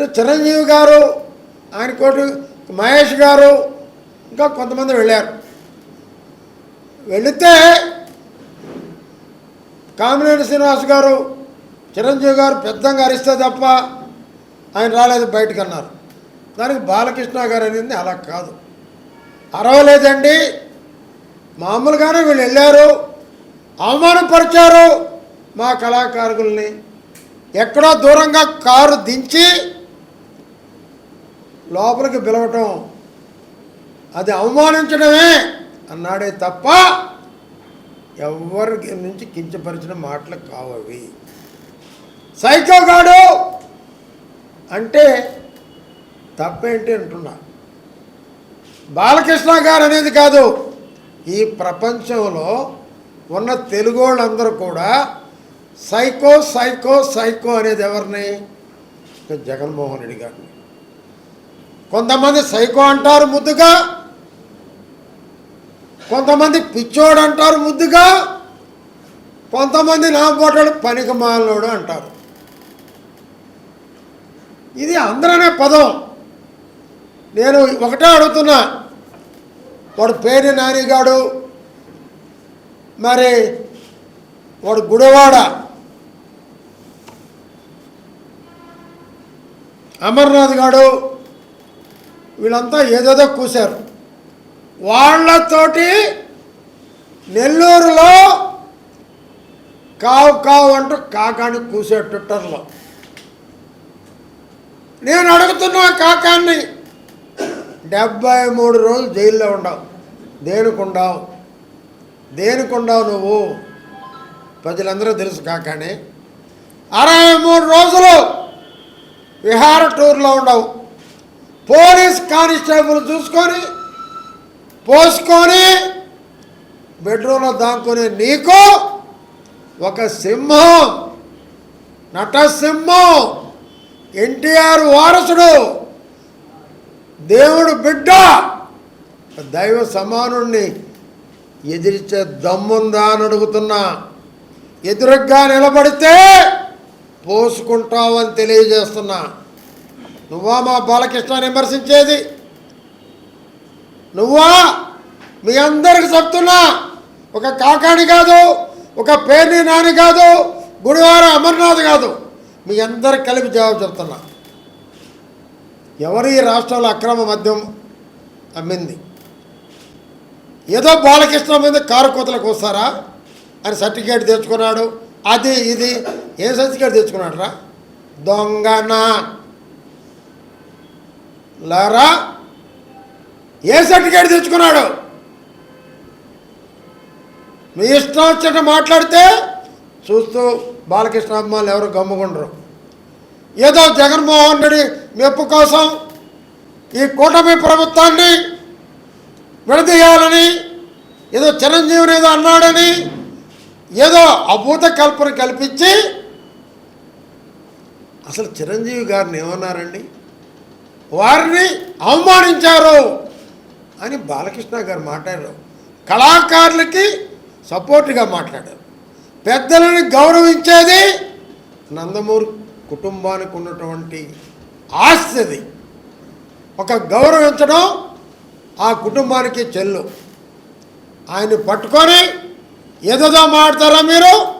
అంటే చిరంజీవి గారు ఆయన కోటి మహేష్ గారు ఇంకా కొంతమంది వెళ్ళారు. వెళితే కామినేని శ్రీనివాస్ గారు చిరంజీవి గారు పెద్దంగా అరిస్తే తప్ప ఆయన రాలేదు బయటకు అన్నారు దానికి బాలకృష్ణ గారు అనేది అలా కాదు. అరవలేదండి. మామూలుగానే వీళ్ళు వెళ్ళారు. అవమానపరిచారు మా కళాకారుల్ని. ఎక్కడో దూరంగా కారు దించి లోపలికి పిలవటం. అది అవమానించడమే అన్నాడే తప్ప ఎవరి నుంచి కించపరిచిన మాటలు కావవి సైకోగాడు అంటే తప్పేంటి అంటున్నా. బాలకృష్ణ గారు అనేది కాదు ఈ ప్రపంచంలో ఉన్న తెలుగు వాళ్ళందరూ కూడా సైకో సైకో సైకో అనేది ఎవరిని? జగన్మోహన్ రెడ్డి గారిని. కొంతమంది సైకో అంటారు ముద్దుగా కొంతమంది పిచ్చోడు అంటారు ముద్దుగా కొంతమంది నా పోటాడు పనికి మాలనోడు అంటారు. ఇది అందరనే పదం. నేను ఒకటే అడుగుతున్నా. వాడు పేరు నానిగాడు మరి వాడు గుడివాడ. అమర్నాథ్ గాడు వీళ్ళంతా ఏదేదో కూశారు. వాళ్ళతోటి నెల్లూరులో కావు కావు అంటూ కాకాని కూసే ట్విట్టర్లో. నేను అడుగుతున్నా కాకాన్ని డెబ్బై మూడు రోజులు జైల్లో ఉండవు. దేనికుండావు దేనికుండావు నువ్వు? ప్రజలందరూ తెలుసు కాకాని. అరవై మూడు రోజులు విహార టూర్లో ఉండవు. పోలీస్ కానిస్టేబుల్ చూసుకొని పోసుకొని బెడ్రూమ్లో దాక్కునే నీకు ఒక సింహం నటసింహం ఎన్టీఆర్ వారసుడు దేవుడు బిడ్డ దైవ సమానుణ్ణి ఎదిరించే దమ్ముందా అని అడుగుతున్నా. ఎదురుగ్గా నిలబడితే పోసుకుంటావని తెలియజేస్తున్నా. నువ్వా మా బాలకృష్ణ విమర్శించేది? నువ్వా? మీ అందరికి చెప్తున్నా. ఒక కాకాని కాదు ఒక పేర్ని నాని కాదు గుడివార అమర్నాథ్ కాదు. మీ అందరికి కలిపి జవాబు చెప్తున్నా. ఎవరు ఈ రాష్ట్రంలో అక్రమ మద్యం అమ్మింది? ఏదో బాలకృష్ణ మీద కారు కోతలకు వస్తారా అని సర్టిఫికేట్ తెచ్చుకున్నాడు. అది ఇది ఏం సర్టిఫికేట్ తెచ్చుకున్నాడు రా దొంగనా? లారా ఏ సర్టిఫికేట్ తెచ్చుకున్నాడు? మీ ఇష్టం వచ్చినట్టు మాట్లాడితే చూస్తూ బాలకృష్ణ అమ్మాయిలు ఎవరు గమ్ముకుండరు ఏదో జగన్మోహన్ రెడ్డి మెప్పు కోసం ఈ కూటమి ప్రభుత్వాన్ని విడదీయాలని ఏదో చిరంజీవిని ఏదో అన్నాడని ఏదో అభూత కల్పన కల్పించి అసలు చిరంజీవి గారిని ఏమన్నారండి? వారిని అవమానించారు అని బాలకృష్ణ గారు మాట్లాడారు. కళాకారులకి సపోర్ట్గా మాట్లాడారు. పెద్దలని గౌరవించేది నందమూరి కుటుంబానికి ఉన్నటువంటి ఆస్తిది ఒక గౌరవించడం ఆ కుటుంబానికి చెల్లు. ఆయన పట్టుకొని ఏదేదో మాడతారా మీరు?